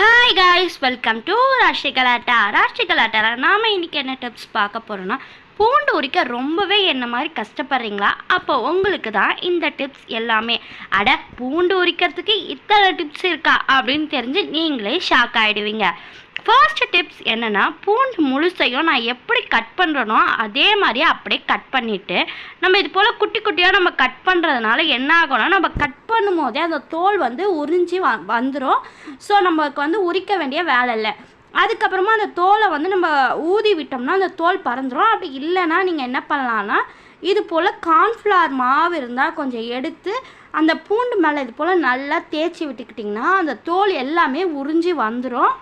Hi guys welcome to Rashti Galatta Rashti கலாட்டாவில் நாம் இன்றைக்கி என்ன டிப்ஸ் பார்க்க போகிறோன்னா பூண்டு உரிக்க ரொம்பவே என்ன மாதிரி கஷ்டப்படுறீங்களா? அப்போ உங்களுக்கு தான் இந்த டிப்ஸ் எல்லாமே. அட பூண்டு உரிக்கிறதுக்கு இத்தனை டிப்ஸ் இருக்கா? அப்படின்னு தெரிஞ்சு நீங்களே ஷாக் ஆகிடுவீங்க ஃபர்ஸ்ட் டிப்ஸ் என்னென்னா பூண்டு முழுசையும் நான் எப்படி கட் பண்ணுறனோ அதே மாதிரி அப்படியே கட் பண்ணிவிட்டு நம்ம இது போல் குட்டி குட்டியாக நம்ம கட் பண்ணுறதுனால என்ன ஆகும்னா நம்ம கட் பண்ணும் போதே அந்த தோல் வந்து உறிஞ்சி வ வந்துடும் ஸோ நமக்கு வந்து உரிக்க வேண்டிய வேலை இல்லை. அதுக்கப்புறமா அந்த தோலை வந்து நம்ம ஊதி விட்டோம்னா அந்த தோல் பறந்துடும் அப்படி இல்லைன்னா நீங்கள் என்ன பண்ணலான்னா இது போல் கார்ன்ஃப்ளவர் மாவு இருந்தால் கொஞ்சம் எடுத்து அந்த பூண்டு மேலே இது போல் நல்லா தேய்ச்சி விட்டுக்கிட்டிங்கன்னா அந்த தோல் எல்லாமே உறிஞ்சி வந்துடும்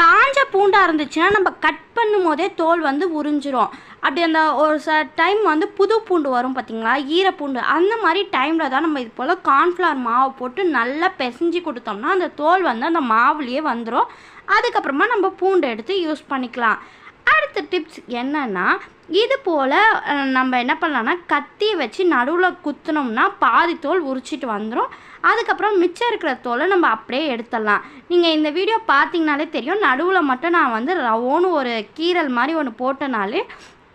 காஞ்ச பூண்டாக இருந்துச்சுன்னா நம்ம கட் பண்ணும் போதே தோல் வந்து உறிஞ்சிரும். அப்படி அந்த ஒரு ச டைம் வந்து புது பூண்டு வரும் பார்த்தீங்களா ஈரப்பூண்டு. அந்த மாதிரி டைமில் தான் நம்ம இது போல் கார்ன்ஃப்ளவர் மாவு போட்டு நல்லா பிசைஞ்சு கொடுத்தோம்னா அந்த தோல் வந்து அந்த மாவுலேயே வந்துடும் அதுக்கப்புறமா நம்ம பூண்டு எடுத்து யூஸ் பண்ணிக்கலாம். அடுத்த டிப்ஸ் என்னென்னா இது போல் நம்ம என்ன பண்ணலான்னா கத்தியை வச்சு நடுவில் குத்துனோம்னா பாதி தோல் உரிச்சிட்டு வந்துடும் அதுக்கப்புறம் மிச்சம் இருக்கிற தோலை நம்ம அப்படியே எடுத்துடலாம். நீங்கள் இந்த வீடியோ பார்த்தீங்கனாலே தெரியும். நடுவில் மட்டும் நான் வந்து ரவோன்னு ஒரு கீரல் மாதிரி ஒன்று போட்டனாலே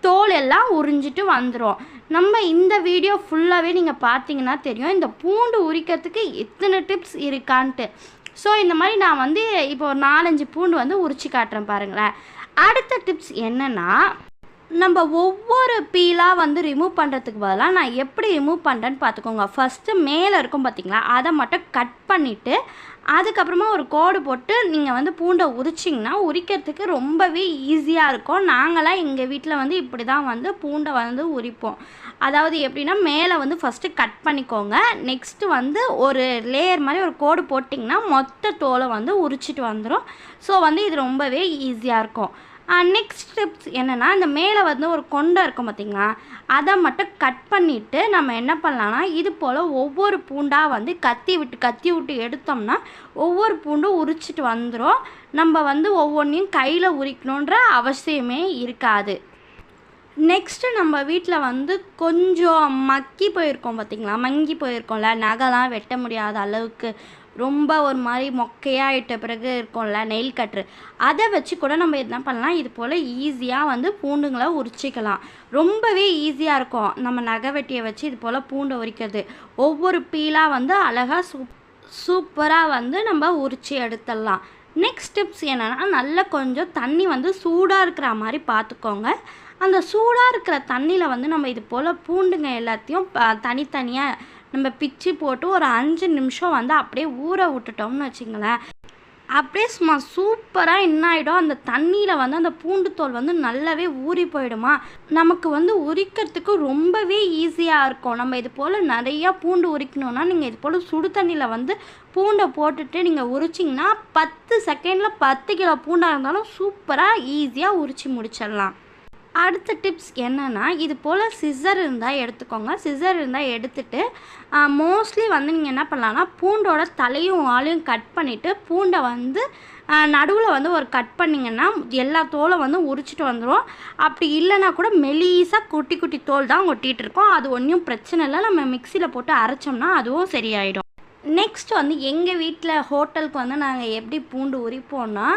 தோல் எல்லாம் உறிஞ்சிட்டு வந்துடும் நம்ம இந்த வீடியோ ஃபுல்லாகவே நீங்கள் பார்த்தீங்கன்னா தெரியும். இந்த பூண்டு உரிக்கிறதுக்கு எத்தனை டிப்ஸ் இருக்கான்ட்டு. ஸோ இந்த மாதிரி நான் வந்து இப்போ ஒரு நாலஞ்சு பூண்டு வந்து உரிச்சு காட்டுறேன் பாருங்களேன். அடுத்த டிப்ஸ் என்னென்னா நம்ம ஒவ்வொரு பீலாக வந்து ரிமூவ் பண்ணுறதுக்கு பதிலாக நான் எப்படி ரிமூவ் பண்ணுறேன்னு பார்த்துக்கோங்க. ஃபஸ்ட்டு மேலே இருக்கும் பார்த்தீங்களா? அதை மட்டும் கட் பண்ணிவிட்டு அதுக்கப்புறமா ஒரு கோடு போட்டு நீங்கள் வந்து பூண்டை உரிச்சிங்கன்னா உரிக்கிறதுக்கு ரொம்பவே ஈஸியாக இருக்கும். நாங்களாம் எங்கள் வீட்டில் வந்து இப்படி தான் வந்து பூண்டை வந்து உரிப்போம். அதாவது எப்படின்னா மேலே வந்து ஃபஸ்ட்டு கட் பண்ணிக்கோங்க. நெக்ஸ்ட்டு வந்து ஒரு லேயர் மாதிரி ஒரு கோடு போட்டிங்கன்னா மொத்த தோலை வந்து உரிச்சிட்டு வந்துடும் ஸோ வந்து இது ரொம்பவே ஈஸியாக இருக்கும். நெக்ஸ்ட் ஸ்டெப்ஸ் என்னென்னா இந்த மேலே வந்து ஒரு கொண்டை இருக்கும் பார்த்திங்களா அதை மட்டும் கட் பண்ணிவிட்டு நம்ம என்ன பண்ணலாம்னா இது போல் ஒவ்வொரு பூண்டாக வந்து கத்தி விட்டு கத்தி விட்டு எடுத்தோம்னா ஒவ்வொரு பூண்டும் உரிச்சிட்டு வந்துடும் நம்ம வந்து ஒவ்வொன்றையும் கையில் உரிக்கணுன்ற அவசியமே இருக்காது. நெக்ஸ்ட்டு நம்ம வீட்டில் வந்து கொஞ்சம் மக்கி போயிருக்கோம் பார்த்திங்களா மங்கி போயிருக்கோம்ல நகைலாம் வெட்ட முடியாத அளவுக்கு. ரொம்ப ஒரு மாதிரி மொக்கையாகிட்ட பிறகு இருக்கும்ல நெயில் கட்ரு அதை வச்சு கூட நம்ம என்ன பண்ணலாம்? இது போல் ஈஸியாக வந்து பூண்டுங்களை உரிச்சிக்கலாம். ரொம்பவே ஈஸியாக இருக்கும். நம்ம நகை வெட்டியை வச்சு இது போல் பூண்டை உரிக்கிறது. ஒவ்வொரு பீலாக வந்து அழகாக சூப் சூப்பராக வந்து நம்ம உரித்து எடுத்துடலாம். நெக்ஸ்ட் டிப்ஸ் என்னென்னா நல்லா கொஞ்சம் தண்ணி வந்து சூடாக இருக்கிற மாதிரி பார்த்துக்கோங்க. அந்த சூடாக இருக்கிற தண்ணியில் வந்து நம்ம இது போல் பூண்டுங்க எல்லாத்தையும் ப- தனித்தனியாக நம்ம பிச்சு போட்டு ஒரு அஞ்சு நிமிஷம் வந்து அப்படியே ஊற விட்டுட்டோம்னு வச்சுங்களேன். அப்படியே சும்மா சூப்பராக என்ன ஆகிடும் அந்த தண்ணியில் வந்து அந்த பூண்டுத்தோல் வந்து நல்லாவே ஊறி போயிடுமா? நமக்கு வந்து உரிக்கிறதுக்கு ரொம்பவே ஈஸியாக இருக்கும். நம்ம இது போல் நிறையா பூண்டு உரிக்கணும்னா நீங்கள் இது போல் சுடு தண்ணியில் வந்து பூண்டை போட்டுட்டு நீங்கள் உரிச்சிங்கன்னா பத்து செகண்டில் பத்து கிலோ பூண்டாக இருந்தாலும் சூப்பராக ஈஸியாக உரிச்சு முடிச்சிடலாம். அடுத்த டிப்ஸ் என்னென்னா இது போல் சிசர் இருந்தால் எடுத்துக்கோங்க. சிசர் இருந்தால் எடுத்துட்டு மோஸ்ட்லி வந்து நீங்கள் என்ன பண்ணலான்னா பூண்டோட தலையும் ஆளையும் கட் பண்ணிவிட்டு பூண்டை வந்து நடுவில் வந்து ஒரு கட் பண்ணிங்கன்னா எல்லா தோலை வந்து உரிச்சிட்டு வந்துடும் அப்படி இல்லைன்னா கூட மெலீஸாக குட்டி குட்டி தோல் தான் ஒட்டிகிட்டு இருக்கோம். அது ஒன்றும் பிரச்சனை இல்லை. நம்ம மிக்சியில் போட்டு அரைச்சோம்னா அதுவும் சரியாயிடும். நெக்ஸ்ட் வந்து எங்கள் வீட்டில் ஹோட்டலுக்கு வந்து நாங்கள் எப்படி பூண்டு உரிப்போம்னா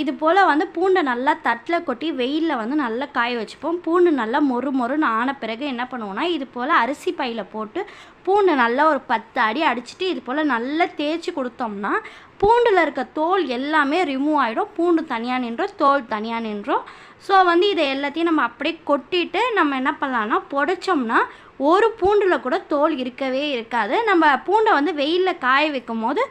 இது போல் வந்து பூண்டை நல்லா தட்டில் கொட்டி வெயிலில் வந்து நல்லா காய வச்சுப்போம். பூண்டு நல்லா மொறு மொறுன்னு ஆன பிறகு என்ன பண்ணுவோம்னா இது போல் அரிசி பையில் போட்டு பூண்டு நல்லா ஒரு பத்து அடி அடிச்சுட்டு இது போல் நல்லா தேய்ச்சி கொடுத்தோம்னா பூண்டில் இருக்க தோல் எல்லாமே ரிமூவ் ஆகிடும் பூண்டு தனியாக நின்றோம் தோல் தனியாக நின்றோம். ஸோ வந்து இதை எல்லாத்தையும் நம்ம அப்படியே கொட்டிட்டு நம்ம என்ன பண்ணலாம்னா புடைச்சோம்னா ஒரு பூண்டில் கூட தோல் இருக்கவே இருக்காது. நம்ம பூண்டை வந்து வெயிலில் காய வைக்கும் போது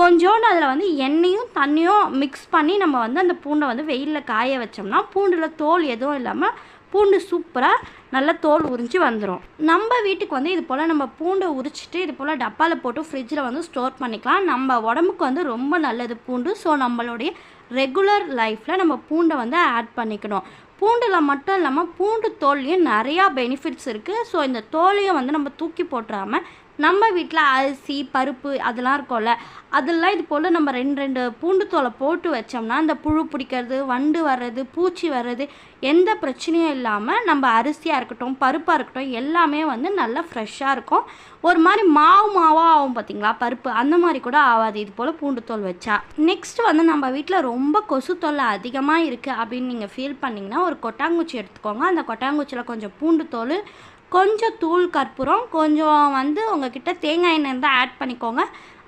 கொஞ்சோண்டு அதில் வந்து எண்ணெயும் தண்ணியும் மிக்ஸ் பண்ணி நம்ம வந்து அந்த பூண்டை வந்து வெயிலில் காய வச்சோம்னா பூண்டில் தோல் எதுவும் இல்லாமல் பூண்டு சூப்பராக நல்லா தோல் உரிஞ்சு வந்துடும் நம்ம வீட்டுக்கு வந்து இது போல் நம்ம பூண்டை உரிச்சிட்டு இது போல் டப்பாவில் போட்டு ஃப்ரிட்ஜில் வந்து ஸ்டோர் பண்ணிக்கலாம். நம்ம உடம்புக்கு வந்து ரொம்ப நல்லது பூண்டு. ஸோ நம்மளுடைய ரெகுலர் லைஃப்பில் நம்ம பூண்டை வந்து ஆட் பண்ணிக்கணும். பூண்டில் மட்டும் இல்லாமல் பூண்டு தோல்லையும் நிறையா பெனிஃபிட்ஸ் இருக்குது ஸோ இந்த தோலையும் வந்து நம்ம தூக்கி போட்டுறாமல் நம்ம வீட்டில் அரிசி பருப்பு அதெல்லாம் இருக்கும்ல அதெல்லாம் இது போல் நம்ம ரெண்டு ரெண்டு பூண்டு தோலை போட்டு வச்சோம்னா அந்த புழு பிடிக்கிறது வண்டு வர்றது பூச்சி வர்றது எந்த பிரச்சனையும் இல்லாமல் நம்ம அரிசியாக இருக்கட்டும் பருப்பாக இருக்கட்டும் எல்லாமே வந்து நல்லா ஃப்ரெஷ்ஷாக இருக்கும். ஒரு மாதிரி மாவு மாவாக ஆகும் பார்த்தீங்களா பருப்பு அந்த மாதிரி கூட ஆகாது. இது போல் பூண்டு தோல் வச்சா. நெக்ஸ்ட் வந்து நம்ம வீட்டில் ரொம்ப கொசு தொல்லை அதிகமாக இருக்குது அப்படின்னு நீங்கள் ஃபீல் பண்ணிங்கன்னா ஒரு கொட்டாங்குச்சி எடுத்துக்கோங்க. அந்த கொட்டாங்குச்சியில் கொஞ்சம் பூண்டு தோல் கொஞ்சம் தூள் கற்பூரம் கொஞ்சம் வந்து உங்ககிட்ட தேங்காய் எண்ணெய் இருந்தால் ஆட் பண்ணிக்கோங்க.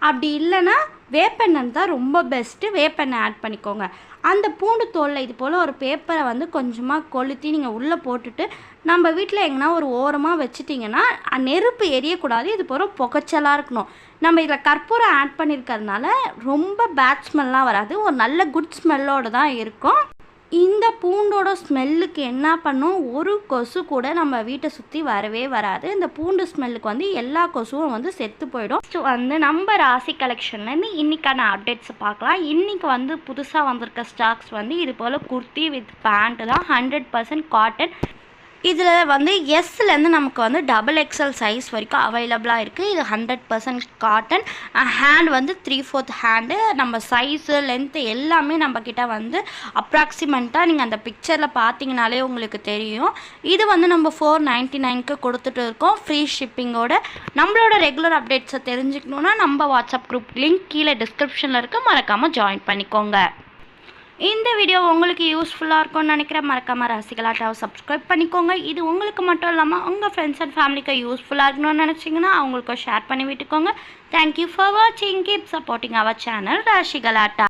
அப்படி இல்லைன்னா வேப்பெண்ணெய் தான் ரொம்ப பெஸ்ட்டு வேப்பெண்ணெய் ஆட் பண்ணிக்கோங்க. அந்த பூண்டு தோலில் இது போல் ஒரு பேப்பரை வந்து கொஞ்சமாக கொளுத்தி நீங்கள் உள்ளே போட்டுட்டு நம்ம வீட்டில் எங்கன்னா ஒரு ஓரமாக வச்சுட்டிங்கன்னா நெருப்பு எரியக்கூடாது. இது போல் புகைச்சலாக இருக்கணும். நம்ம இதில் கற்பூரம் ஆட் பண்ணியிருக்கிறதுனால ரொம்ப பேட் ஸ்மெல்லாம் வராது. ஒரு நல்ல குட் ஸ்மெல்லோடு தான் இருக்கும். இந்த பூண்டோட ஸ்மெல்லுக்கு என்ன பண்ணும்? ஒரு கொசு கூட நம்ம வீட்டை சுற்றி வரவே வராது. இந்த பூண்டு ஸ்மெல்லுக்கு வந்து எல்லா கொசுவும் வந்து செத்து போயிடும். ஸோ வந்து நம்ம ராசி கலெக்ஷன்லேருந்து இன்றைக்கான அப்டேட்ஸை பார்க்கலாம். இன்றைக்கி வந்து புதுசாக வந்திருக்க ஸ்டாக்ஸ் வந்து இது போல் குர்த்தி வித் பேண்ட்டு தான். ஹண்ட்ரட் பர்சன்ட் காட்டன் இதில் வந்து எஸ்லேருந்து நமக்கு வந்து டபுள் எக்ஸல் சைஸ் வரைக்கும் அவைலபிளாக இருக்குது இது ஹண்ட்ரட் பர்சன்ட் காட்டன் ஹேண்ட் வந்து த்ரீ ஃபோர்த் ஹேண்டு நம்ம சைஸு லென்த்து எல்லாமே நம்ம வந்து அப்ராக்சிமெண்ட்டாக நீங்கள் அந்த பிக்சரில் பார்த்தீங்கனாலே உங்களுக்கு தெரியும். இது வந்து நம்ம ஃபோர் நைன்ட்டி நைனுக்கு கொடுத்துட்டு இருக்கோம். ஃப்ரீ ஷிப்பிங்கோட நம்மளோட ரெகுலர் அப்டேட்ஸை தெரிஞ்சுக்கணுன்னா நம்ம வாட்ஸ்அப் குரூப் லிங்க் கீழே டிஸ்கிரிப்ஷனில் இருக்க. மறக்காமல் ஜாயின் பண்ணிக்கோங்க. இந்த வீடியோ உங்களுக்கு யூஸ்ஃபுல்லாக இருக்கும்னு நினைக்கிறேன். மறக்காமல் ரசிகலாட்டாவை சப்ஸ்கிரைப் பண்ணிக்கோங்க. இது உங்களுக்கு மட்டும் இல்லாமல் உங்கள் ஃப்ரெண்ட்ஸ் அண்ட் ஃபேமிலிக்கு யூஸ்ஃபுல்லாக இருக்கணும்னு நினச்சிங்கன்னா அவங்களுக்கும் ஷேர் பண்ணி விட்டுக்கோங்க. தேங்க்யூ ஃபார் வாட்சிங் keep supporting our channel Rasigalatta